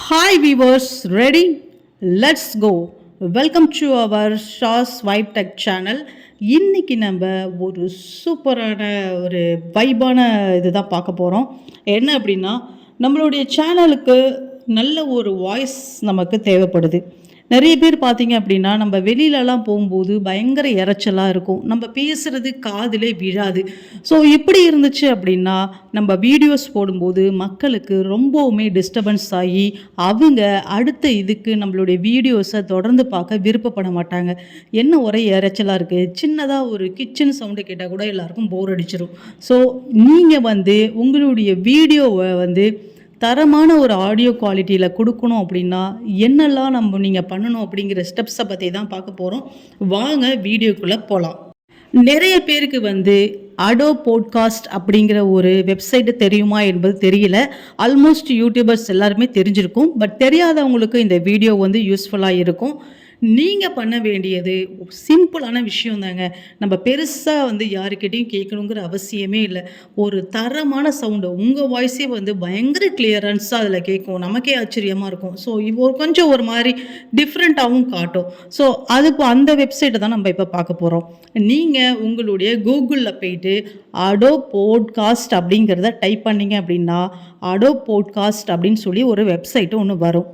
Hi viewers ready let's go welcome to our Shaz vibe tech channel இன்றைக்கி நம்ம ஒரு சூப்பரான ஒரு வைபான இதுதான் பார்க்க போகிறோம் என்ன அப்படின்னா நம்மளுடைய சேனலுக்கு நல்ல ஒரு வாய்ஸ் நமக்கு தேவைப்படுது. நிறைய பேர் பார்த்தீங்க அப்படின்னா நம்ம வெளியிலலாம் போகும்போது பயங்கர இறைச்சலாக இருக்கும். நம்ம பேசுகிறது காதிலே விழாது. ஸோ இப்படி இருந்துச்சு அப்படின்னா நம்ம வீடியோஸ் போடும்போது மக்களுக்கு ரொம்பவுமே டிஸ்டர்பன்ஸ் ஆகி அவங்க அடுத்த இதுக்கு நம்மளுடைய வீடியோஸை தொடர்ந்து பார்க்க விருப்பப்பட மாட்டாங்க. என்ன ஒரே இறைச்சலாக இருக்குது சின்னதாக ஒரு கிச்சன் சவுண்டு கேட்டால் கூட எல்லாருக்கும் போர் அடிச்சிடும் ஸோ நீங்கள் வந்து உங்களுடைய வீடியோவை வந்து தரமான ஒரு ஆடியோ குவாலிட்டியில் கொடுக்கணும் அப்படின்னா என்னெல்லாம் நம்ம நீங்கள் பண்ணணும் அப்படிங்கிற ஸ்டெப்ஸை பற்றி தான் பார்க்க போகிறோம் வாங்க வீடியோக்குள்ளே போகலாம் நிறைய பேருக்கு வந்து அடோ போட்காஸ்ட் அப்படிங்கிற ஒரு வெப்சைட்டு தெரியுமா என்பது தெரியல. ஆல்மோஸ்ட் யூடியூபர்ஸ் எல்லாருமே தெரிஞ்சிருக்கும். பட் தெரியாதவங்களுக்கு இந்த வீடியோ வந்து யூஸ்ஃபுல்லாக இருக்கும். நீங்கள் பண்ண வேண்டியது சிம்பிளான விஷயம் தாங்க நம்ம பெருசாக வந்து யாருக்கிட்டையும் கேட்கணுங்கிற அவசியமே இல்லை. ஒரு தரமான சவுண்டு உங்கள் வாய்ஸே வந்து பயங்கர கிளியரன்ஸாக அதில் கேட்கும். நமக்கே ஆச்சரியமாக இருக்கும். ஸோ ஒரு கொஞ்சம் ஒரு மாதிரி டிஃப்ரெண்ட்டாகவும் காட்டும். ஸோ அது இப்போ அந்த வெப்சைட்டை தான் நம்ம இப்போ பார்க்க போகிறோம் நீங்கள் உங்களுடைய கூகுளில் போயிட்டு அடோ போட்காஸ்ட் அப்படிங்கிறத டைப் பண்ணீங்க அப்படின்னா அடோ போட்காஸ்ட் அப்படின்னு சொல்லி ஒரு வெப்சைட்டு ஒன்று வரும்.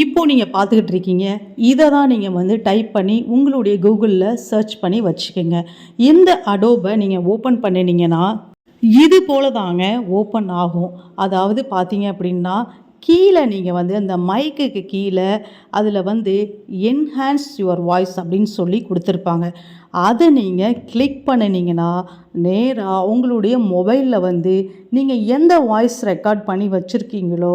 இப்போது நீங்கள் பார்த்துக்கிட்டு இருக்கீங்க. இதை தான் நீங்கள் வந்து டைப் பண்ணி உங்களுடைய கூகுளில் சர்ச் பண்ணி வச்சுக்கோங்க. இந்த அடோபை நீங்கள் ஓப்பன் பண்ணினீங்கன்னா இது போல தாங்க ஓப்பன் ஆகும். அதாவது பார்த்தீங்க அப்படின்னா கீழே நீங்கள் வந்து அந்த மைக்குக்கு கீழே அதில் வந்து என்ஹான்ஸ் யுவர் வாய்ஸ் அப்படின்னு சொல்லி கொடுத்துருப்பாங்க. அதை நீங்கள் கிளிக் பண்ணினீங்கன்னா நேராக உங்களுடைய மொபைலில் வந்து நீங்கள் எந்த வாய்ஸ் ரெக்கார்ட் பண்ணி வச்சுருக்கீங்களோ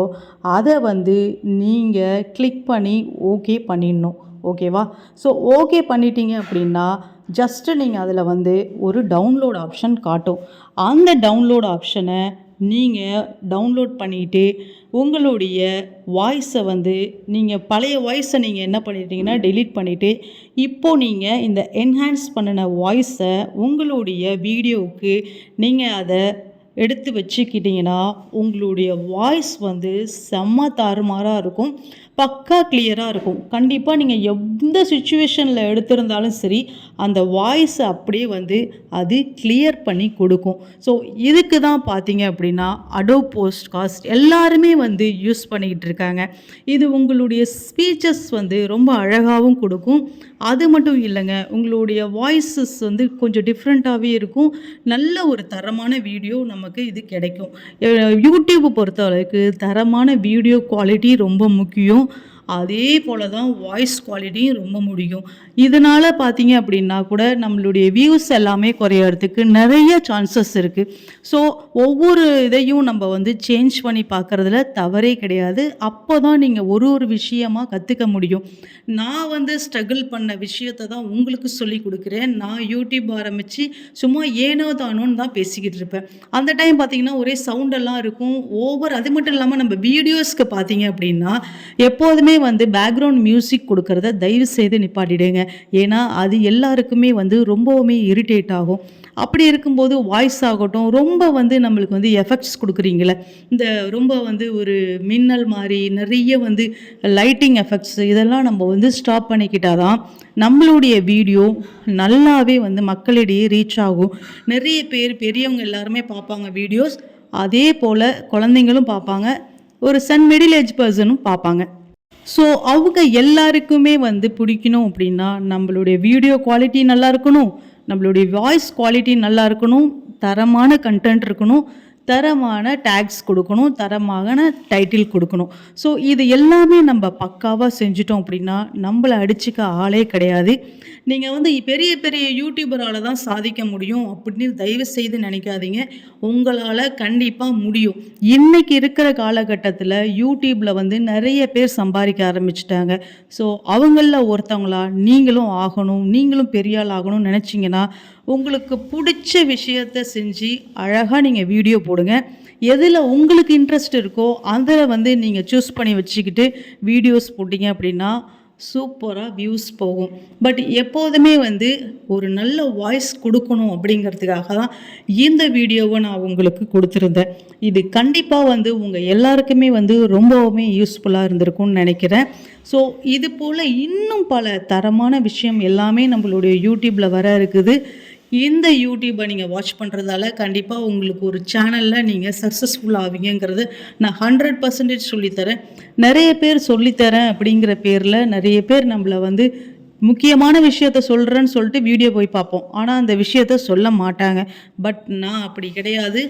அதை வந்து நீங்கள் கிளிக் பண்ணி ஓகே பண்ணிடணும். ஓகேவா ஸோ ஓகே பண்ணிட்டீங்க அப்படின்னா ஜஸ்ட்டு நீங்கள் அதில் வந்து ஒரு டவுன்லோட் ஆப்ஷன் காட்டும். அந்த டவுன்லோட் ஆப்ஷனை நீங்கள் டவுன்லோட் பண்ணிவிட்டு உங்களுடைய வாய்ஸை வந்து நீங்கள் பழைய வாய்ஸை நீங்கள் என்ன பண்ணிட்டீங்கன்னா டெலீட் பண்ணிவிட்டு இப்போது நீங்கள் இந்த என்ஹான்ஸ் பண்ணின வாய்ஸை உங்களுடைய வீடியோவுக்கு நீங்கள் அதை எடுத்து வச்சுக்கிட்டிங்கன்னா உங்களுடைய வாய்ஸ் வந்து செம்ம தாறுமாறாக இருக்கும். பக்கா கிளியராக இருக்கும். கண்டிப்பாக நீங்கள் எந்த சுச்சுவேஷனில் எடுத்திருந்தாலும் சரி அந்த வாய்ஸை அப்படியே வந்து அது கிளியர் பண்ணி கொடுக்கும். ஸோ இதுக்கு தான் பார்த்தீங்க அப்படின்னா அடோ போஸ்ட் காஸ்ட் எல்லாருமே வந்து யூஸ் பண்ணிக்கிட்டு இருக்காங்க. இது உங்களுடைய ஸ்பீச்சஸ் வந்து ரொம்ப அழகாகவும் கொடுக்கும். அது மட்டும் இல்லைங்க உங்களுடைய வாய்ஸஸ் வந்து கொஞ்சம் டிஃப்ரெண்ட்டாகவே இருக்கும். நல்ல ஒரு தரமான வீடியோ நம்ம நமக்கு இது கிடைக்கும். யூடியூப்பை பொறுத்த அளவுக்கு தரமான வீடியோ குவாலிட்டி ரொம்ப முக்கியம். அதே போல் தான் வாய்ஸ் குவாலிட்டியும் ரொம்ப முடியும். இதனால் பார்த்தீங்க அப்படின்னா கூட நம்மளுடைய வியூஸ் எல்லாமே குறையறதுக்கு நிறைய சான்சஸ் இருக்குது ஸோ ஒவ்வொரு இதையும் நம்ம வந்து சேஞ்ச் பண்ணி பார்க்குறதுல தவறே கிடையாது. அப்போ தான் நீங்கள் ஒரு ஒரு விஷயமாக கற்றுக்க முடியும். நான் வந்து ஸ்ட்ரகிள் பண்ண விஷயத்தை தான் உங்களுக்கு சொல்லி கொடுக்குறேன். நான் யூடியூப் ஆரம்பித்து சும்மா ஏனோ தானோன்னு தான் பேசிக்கிட்டு இருப்பேன். அந்த டைம் பார்த்தீங்கன்னா ஒரே சவுண்டெல்லாம் இருக்கும். ஓவர் அது மட்டும் இல்லாமல் நம்ம வீடியோஸ்க்கு பார்த்தீங்க அப்படின்னா எப்போதுமே வந்து பேக்ரவுண்ட் மியூசிக் கொடுக்கறத தயவு செய்து நிப்பாட்டிடுங்க. ஏன்னா அது எல்லாருக்குமே வந்து ரொம்பவுமே இரிட்டேட் ஆகும். அப்படி இருக்கும்போது வாய்ஸ் ஆகட்டும் ரொம்ப வந்து நம்மளுக்கு வந்து எஃபெக்ட்ஸ் கொடுக்குறீங்களே. இந்த ரொம்ப வந்து ஒரு மின்னல் மாதிரி நிறைய வந்து லைட்டிங் எஃபெக்ட்ஸ் இதெல்லாம் நம்ம வந்து ஸ்டாப் பண்ணிக்கிட்டால் தான் நம்மளுடைய வீடியோ நல்லாவே வந்து மக்களிடையே ரீச் ஆகும். நிறைய பேர் பெரியவங்க எல்லாருமே பார்ப்பாங்க வீடியோஸ் அதே போல் குழந்தைங்களும் பார்ப்பாங்க. ஒரு சன் மிடில் ஏஜ் பர்சனும் பார்ப்பாங்க. ஸோ அவங்க எல்லாருக்குமே வந்து பிடிக்கணும் அப்படின்னா நம்மளுடைய வீடியோ குவாலிட்டி நல்லா இருக்கணும் நம்மளுடைய வாய்ஸ் குவாலிட்டி நல்லா இருக்கணும் தரமான கண்டென்ட் இருக்கணும். தரமான டேக்ஸ் கொடுக்கணும் தரமான டைட்டில் கொடுக்கணும். ஸோ இது எல்லாமே நம்ம பக்காவாக செஞ்சிட்டோம் அப்படின்னா நம்மளை அடிச்சுக்க ஆளே கிடையாது. நீங்கள் வந்து பெரிய பெரிய யூடியூபரால் தான் சாதிக்க முடியும் அப்படின்னு தயவு செய்து நினைக்காதீங்க. உங்களால் கண்டிப்பாக முடியும். இன்றைக்கி இருக்கிற காலகட்டத்தில் யூடியூப்பில் வந்து நிறைய பேர் சம்பாதிக்க ஆரம்பிச்சிட்டாங்க. ஸோ அவங்களில் ஒருத்தவங்களா நீங்களும் ஆகணும் நீங்களும் பெரியாள் ஆகணும்னு நினச்சிங்கன்னா உங்களுக்கு பிடிச்ச விஷயத்த செஞ்சு அழகாக நீங்கள் வீடியோ போடுங்க. எதில் உங்களுக்கு இன்ட்ரெஸ்ட் இருக்கோ அதில் வந்து நீங்கள் சூஸ் பண்ணி வச்சுக்கிட்டு வீடியோஸ் போட்டிங்க அப்படின்னா சூப்பராக வியூஸ் போகும். பட் எப்போதுமே வந்து ஒரு நல்ல வாய்ஸ் கொடுக்கணும் அப்படிங்கிறதுக்காக தான் இந்த வீடியோவை நான் உங்களுக்கு கொடுத்துருந்தேன். இது கண்டிப்பாக வந்து உங்கள் எல்லாருக்குமே வந்து ரொம்பவுமே யூஸ்ஃபுல்லாக இருந்திருக்கும்னு நினைக்கிறேன். ஸோ இது போல் இன்னும் பல தரமான விஷயம் எல்லாமே நம்மளுடைய யூடியூப்பில் வர இருக்குது. இந்த யூடியூப்பை நீங்கள் வாட்ச் பண்ணுறதால கண்டிப்பாக உங்களுக்கு ஒரு சேனலில் நீங்கள் சக்ஸஸ்ஃபுல் ஆவீங்கிறது நான் ஹண்ட்ரட் பர்சன்டேஜ் சொல்லித்தரேன். நிறைய பேர் சொல்லித்தரேன் அப்படிங்கிற பேரில் நிறைய பேர் நம்மளை வந்து முக்கியமான விஷயத்த சொல்கிறேன்னு சொல்லிட்டு வீடியோ போய் பார்ப்போம். ஆனால் அந்த விஷயத்த சொல்ல மாட்டாங்க. பட் நான் அப்படி கிடையாது.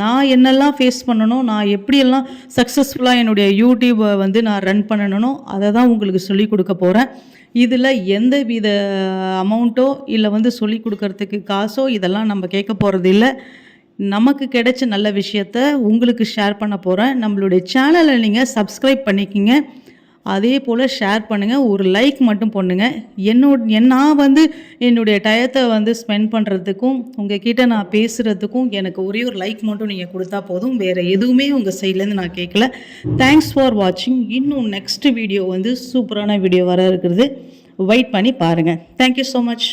நான் என்னெல்லாம் ஃபேஸ் பண்ணணும் நான் எப்படியெல்லாம் சக்ஸஸ்ஃபுல்லாக என்னுடைய யூடியூப்பை வந்து நான் ரன் பண்ணணும் அதை தான் உங்களுக்கு சொல்லிக் கொடுக்க போகிறேன் இதில் எந்த வித அமௌண்ட்டோ இல்லை வந்து சொல்லி கொடுக்கறதுக்கு காசோ இதெல்லாம் நம்ம கேட்க போகிறது இல்லை நமக்கு கிடைச்ச நல்ல விஷயத்த உங்களுக்கு ஷேர் பண்ண போகிறேன் நம்மளுடைய சேனலை நீங்கள் சப்ஸ்கிரைப் பண்ணிக்கிங்க. அதே போல் ஷேர் பண்ணுங்கள் ஒரு லைக் மட்டும் பண்ணுங்கள் என்னோட நான் வந்து என்னுடைய டயத்தை வந்து ஸ்பெண்ட் பண்ணுறதுக்கும் உங்ககிட்ட நான் பேசுகிறதுக்கும் எனக்கு ஒரே ஒரு லைக் மட்டும் நீங்கள் கொடுத்தா போதும். வேறு எதுவுமே உங்கள் சைட்லேருந்து நான் கேட்கல. தேங்க்ஸ் ஃபார் வாட்சிங் இன்னும் நெக்ஸ்ட் வீடியோ வந்து சூப்பரான வீடியோ வர இருக்கிறது வெயிட் பண்ணி பாருங்கள் தேங்க்யூ ஸோ மச்